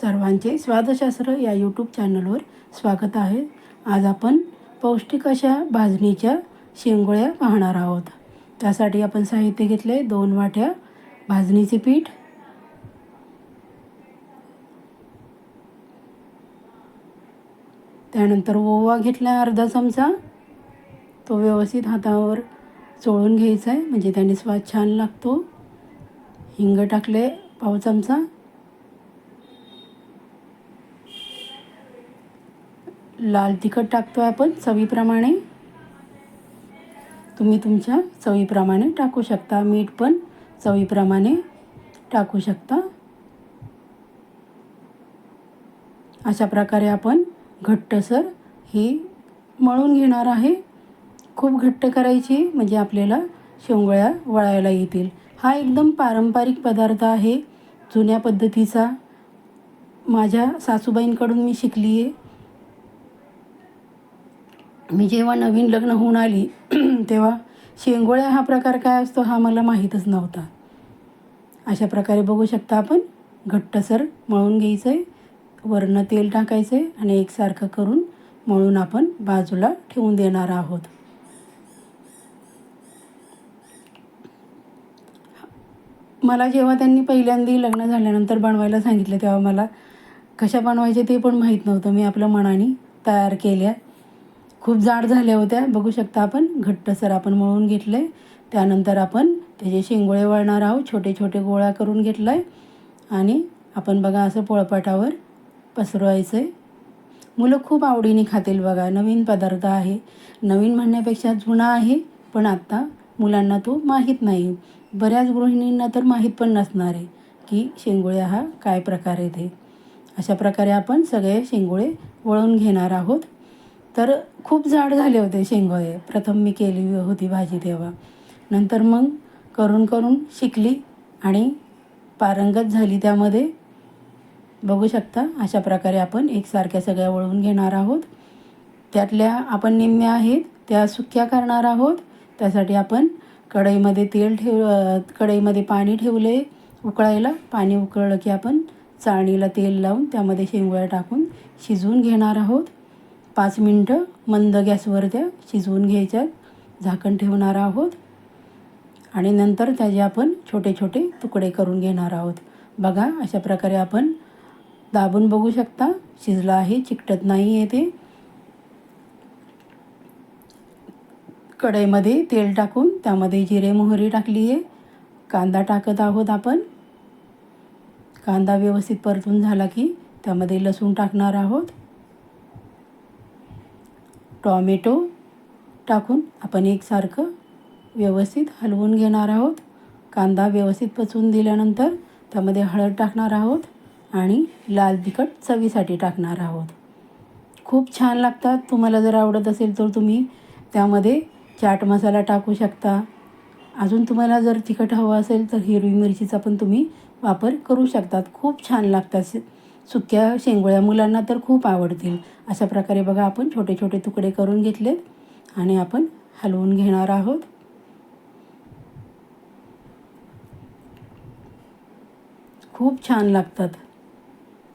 सर्वांचे स्वादशास्त्र या यूट्यूब चॅनलवर स्वागत आहे. आज आपण पौष्टिक अशा भाजणीच्या शेंगोळ्या पाहणार आहोत. त्यासाठी आपण साहित्य घेतले दोन वाट्या भाजणीचे पीठ. त्यानंतर ओवा घेतला अर्धा चमचा. तो व्यवस्थित हातावर चोळून घ्यायचा आहे म्हणजे त्याने स्वाद छान लागतो. हिंग टाकले पाव चमचा. लाल तिखट टाकतो आहे आपण चवीप्रमाणे. तुम्ही तुमच्या चवीप्रमाणे टाकू शकता. मीठ पण चवीप्रमाणे टाकू शकता. अशा प्रकारे आपण घट्टसर ही मळून घेणार आहे. खूप घट्ट करायची म्हणजे आपल्याला शेंगोळ्या वळायला येतील. हा एकदम पारंपरिक पदार्थ आहे. जुन्या पद्धतीचा. माझ्या सासूबाईंकडून मी शिकली आहे मी जेव्हा नवीन लग्न होऊन आली तेव्हा शेंगोळ्या हा प्रकार काय असतो हा मला माहीतच नव्हता. अशा प्रकारे बघू शकता आपण घट्टसर मळून घ्यायचं आहे वरनं तेल टाकायचं आहे आणि एकसारखं करून मळून आपण बाजूला ठेवून देणार आहोत. मला जेव्हा त्यांनी पहिल्यांदा लग्न झाल्यानंतर बनवायला सांगितलं तेव्हा मला कशा बनवायचे ते पण माहीत नव्हतं. मी आपल्या मनाने तयार केल्या. खूप जाड झाल्या होत्या. बघू शकता आपण घट्टसर आपण मळून घेतले त्यानंतर आपण त्याचे शेंगोळे वळणार आहोत. छोटे छोटे गोळा करून घेतला आहे आणि आपण बघा असं पोळपाटावर पसरवायचं आहे मुलं खूप आवडीने खातील बघा. नवीन पदार्थ आहे. नवीन म्हणण्यापेक्षा जुना आहे. पण आत्ता मुलांना तो माहीत नाही. बऱ्याच गृहिणींना तर माहीत पण नसणार आहे की शेंगोळ्या हा काय प्रकार आहे ते. अशा प्रकारे आपण सगळे शेंगोळे वळून घेणार आहोत. तर खूप जाड झाले होते शेंगोळे. प्रथम मी केली होती भाजी तेव्हा. नंतर मग करून करून शिकली आणि पारंगत झाली त्यामध्ये. बघू शकता अशा प्रकारे आपण एकसारख्या सगळ्या वळवून घेणार आहोत. त्यातल्या आपण निम्म्या आहेत त्या सुक्या करणार आहोत. त्यासाठी आपण कढईमध्ये तेल ठेव कढईमध्ये पाणी ठेवले उकळायला. पाणी उकळलं की आपण चाळणीला तेल लावून त्यामध्ये शेंगोळ्या टाकून शिजवून घेणार आहोत. पाच मिनटं मंद गॅसवर त्या शिजवून घ्यायच्यात झाकण ठेवणार आहोत. आणि नंतर त्याचे आपण छोटे छोटे तुकडे करून घेणार आहोत. बघा अशा प्रकारे आपण दाबून बघू शकता. शिजलं आहे चिकटत नाही आहे ते. कढईमध्ये तेल टाकून त्यामध्ये जिरे मोहरी टाकली आहे. कांदा टाकत आहोत आपण. कांदा व्यवस्थित परतून झाला की त्यामध्ये लसूण टाकणार आहोत. टॉमॅटो टाकून आपण एकसारखं व्यवस्थित हलवून घेणार आहोत. कांदा व्यवस्थित पचवून दिल्यानंतर त्यामध्ये हळद टाकणार आहोत आणि लाल तिखट चवीसाठी टाकणार आहोत. खूप छान लागतात. तुम्हाला जर आवडत असेल तर तुम्ही त्यामध्ये चाट मसाला टाकू शकता. अजून तुम्हाला जर तिखट हवं असेल तर हिरवी मिरचीचा पण तुम्ही वापर करू शकतात. खूप छान लागतात. सुक्या शेंगोळ्या मुलांना तर खूप आवडतील. अशा प्रकारे बघा आपण छोटे छोटे तुकडे करून घेतलेत आणि आपण हलवून घेणार आहोत. खूप छान लागतात.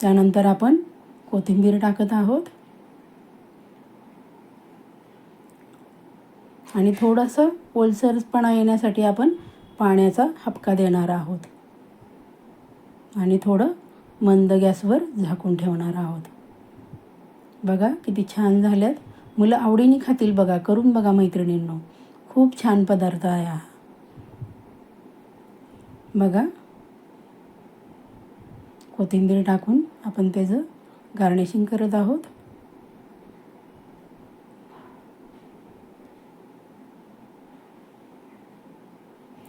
त्यानंतर आपण कोथिंबीर टाकत आहोत. आणि थोडंसं ओलसरपणा येण्यासाठी आपण पाण्याचा हपका देणार आहोत. आणि थोडं मंद गॅसवर झाकून ठेवणार आहोत. बघा किती छान झाल्यात. मुलं आवडीने खातील बघा करून बघा मैत्रिणींनो. खूप छान पदार्थ आहे हा. बघा. कोथिंबीर टाकून आपण त्याचं गार्निशिंग करत आहोत.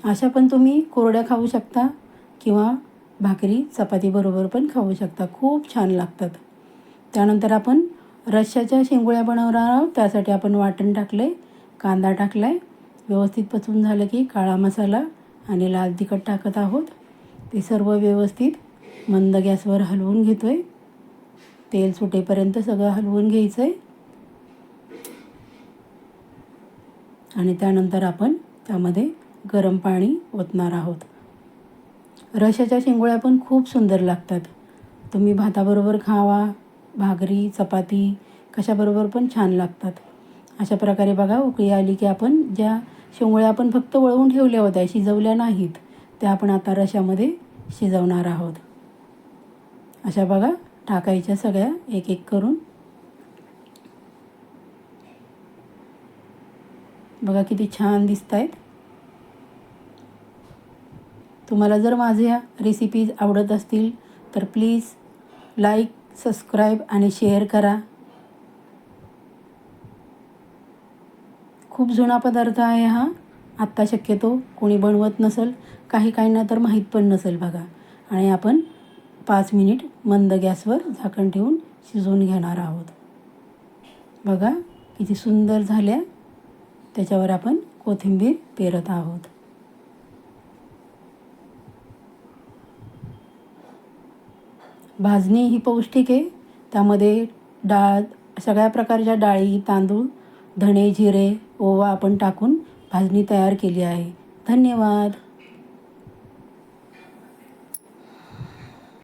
अशा पण तुम्ही कोरड्या खाऊ शकता किंवा भाकरी चपातीबरोबर पण खाऊ शकता. खूप छान लागतात. त्यानंतर आपण रश्श्याच्या शेंगोळ्या बनवणार आहोत. त्यासाठी आपण वाटण टाकले कांदा टाकला आहे व्यवस्थित पचवून झालं की काळा मसाला आणि लाल तिखट टाकत आहोत. ते सर्व व्यवस्थित मंद गॅसवर हलवून घेतो आहे तेल सुटेपर्यंत सगळं हलवून घ्यायचं आहे आणि त्यानंतर आपण त्यामध्ये गरम पाणी ओतणार आहोत. रशाच्या शेंगोळ्या पण खूप सुंदर लागतात. तुम्ही भाताबरोबर खावा भाकरी चपाती कशाबरोबर पण छान लागतात. अशा प्रकारे बघा उकळी आली की आपण ज्या शेंगोळ्या आपण फक्त वळवून ठेवल्या होत्या शिजवल्या नाहीत त्या आपण आता रशामध्ये शिजवणार आहोत. अशा बघा टाकायच्या सगळ्या एक एक करून. बघा किती छान दिसत आहेत तुम्हाला जर माझ्या रेसिपीज आवडत असतील तर प्लीज लाईक सबस्क्राईब आणि शेअर करा. खूप जुना पदार्थ आहे हा. आत्ता शक्यतो कोणी बनवत नसेल काही काहींना तर माहीत पण नसेल बघा. आणि आपण पाच मिनिट मंद गॅसवर झाकण ठेवून शिजवून घेणार आहोत. बघा किती सुंदर झाल्या. त्याच्यावर आपण कोथिंबीर पेरत आहोत. भाजणी ही पौष्टिक आहे. त्यामध्ये डाळ सगळ्या प्रकारच्या डाळी तांदूळ धणे जिरे ओवा आपण टाकून भाजणी तयार केली आहे. धन्यवाद.